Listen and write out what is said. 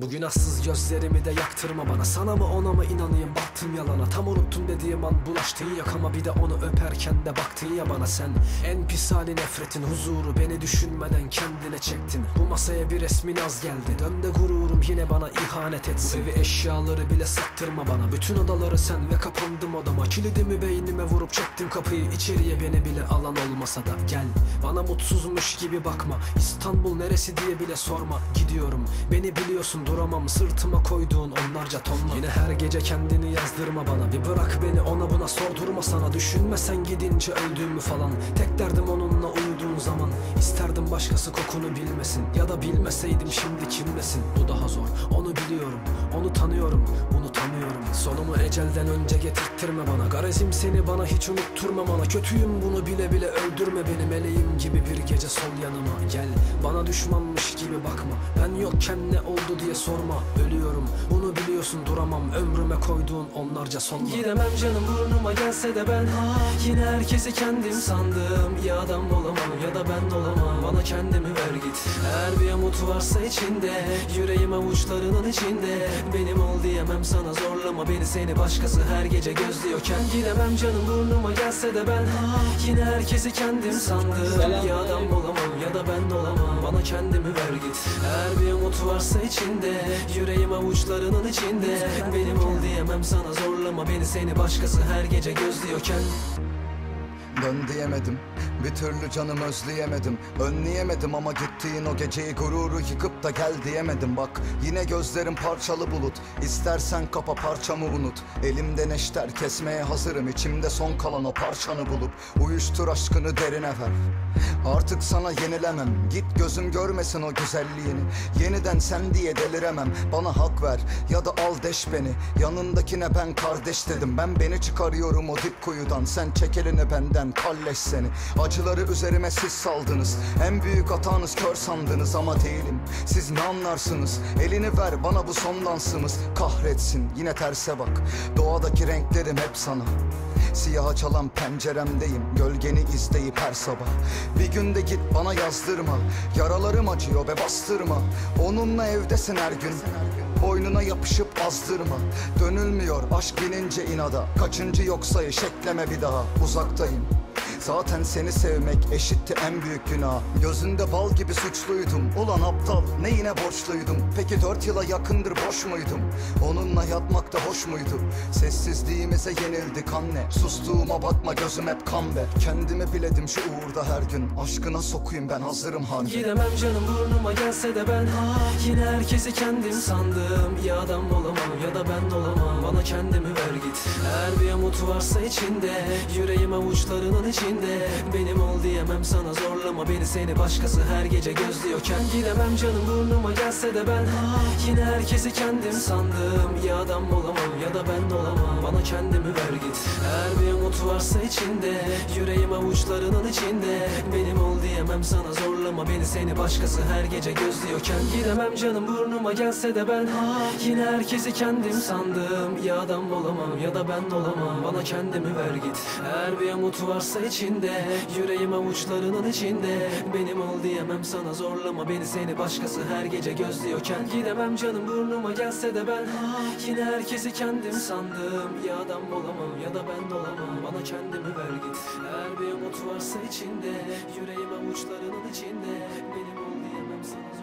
Bu günahsız gözlerimi de yaktırma bana. Sana mı ona mı inanayım? Baktım yalana. Tam unuttum dediğim an bulaştığın yakama Bir de onu öperken de baktın ya bana sen. En pis hali nefretin huzuru Beni düşünmeden kendine çektin. Bu masaya bir resmin az geldi. Dön gururum yine bana ihanet etsin. Bu evi eşyaları bile sattırma bana. Bütün odaları sen ve kapandım odama. Kilidimi beynime vurup çektim kapıyı. İçeriye beni bile alan olmasa da Gel. Bana mutsuzmuş gibi bakma. İstanbul neresi diye bile sorma. Gidiyorum. Beni biliyorsun duramam Sırtıma koyduğun onlarca tonla. Yine her gece kendini yazdırma bana. Bir bırak beni ona buna sordurma sana. Düşünmesen gidince öldüğümü falan. Tek derdim onunla uyuduğun zaman. İsterdim başkası kokunu bilmesin. Ya da bilmeseydim şimdi kimlesin Bu daha zor onu biliyorum Onu tanıyorum unutamıyorum Sonumu ecelden önce getirttirme bana. Garezim seni bana hiç unutturma bana. Kötüyüm bunu bile bile öldürme beni. Meleğim gibi bir gece sol yanıma. Gel bana düşmanmış gibi bakma. Ben yokken ne oldu diye sorma. Ölüyorum bunu biliyorsun duramam. Ömrüme koyduğun onlarca sonla. Gidemem canım burnuma gelse de ben. Yine herkesi kendim sandım. Ya adam olamam ya da ben olamam. Bana kendimi ver git umut varsa içinde Yüreğim avuçlarının içinde. Benim ol diyemem sana zorlama beni Seni başkası her gece gözlüyorken Gidemem canım burnuma gelse de ben Yine herkesi kendim sandım. Ya adam olamam ya da ben olamam Bana kendimi ver git. Eğer bir umut varsa içinde Yüreğim avuçlarının içinde. Benim ol diyemem sana zorlama beni Seni başkası her gece gözlüyorken Dön diyemedim. Bir türlü canım özleyemedim. Önleyemedim ama gittiğin o geceyi gururu yıkıp da gel diyemedim. Bak yine gözlerim parçalı bulut. İstersen kapa parçamı unut. Elimde neşter kesmeye hazırım. İçimde son kalan o parçanı bulup Uyuştur aşkını derine ver. Artık sana yenilemem. Git gözüm görmesin o güzelliğini. Yeniden sen diye deliremem. Bana hak ver ya da al deş beni. Yanındakine ben kardeş dedim. Ben beni çıkarıyorum o dip kuyudan. Sen çek benden kalleş seni. Acıları üzerime siz saldınız. En büyük hatanız kör sandınız ama değilim. Siz ne anlarsınız? Elini ver bana bu son dansımız. Kahretsin yine terse bak. Doğadaki renklerim hep sana. Siyaha çalan penceremdeyim. Gölgeni izleyip her sabah. Bir günde git bana yazdırma. Yaralarım acıyor ve bastırma. Onunla evdesin her gün. Boynuna yapışıp azdırma. Dönülmüyor aşk binince inada. Kaçıncı yok sayış ekleme bir daha. Uzaktayım Zaten seni sevmek eşitti en büyük günah. Gözünde bal gibi suçluydum. Ulan aptal ne yine borçluydum? Peki dört yıla yakındır boş muydum? Onunla yatmak da hoş muydu? Sessizliğimize yenildik anne. Sustuğuma bakma gözüm hep kan ver Kendimi biledim şu uğurda her gün. Aşkına sokuyum ben hazırım harbi Gidemem canım burnuma gelse de ben. Yine herkesi kendim sandım. Ya adam olamam ya da ben olamam. Bana kendimi ver git. Eğer bir umut varsa içinde Yüreğim avuçlarının içinde Benim ol diyemem sana zorlama beni. Seni başkası her gece gözlüyorken Gidemem canım burnuma gelse de ben Yine herkesi kendim sandım. Ya adam olamam ya da ben olamam. Bana kendimi ver git. Eğer bir umut varsa içinde Yüreğim avuçlarının içinde. Benim ol diyemem sana zorlama beni. Seni başkası her gece gözlüyorken Gidemem canım burnuma gelse de ben. Yine herkesi kendim sandım. Ya adam olamam ya da ben olamam. Bana kendimi ver git. Eğer bir umut varsa içinde Yüreğim avuçlarının içinde. Benim ol diyemem sana zorlama beni. Seni başkası her gece gözlüyorken Gidemem canım burnuma gelse de ben. Yine herkesi kendim sandım. Ya adam olamam ya da ben olamam. Bana kendimi ver git. Eğer bir umut varsa içinde Yüreğim avuçlarının içinde. Benim ol diyemem sana.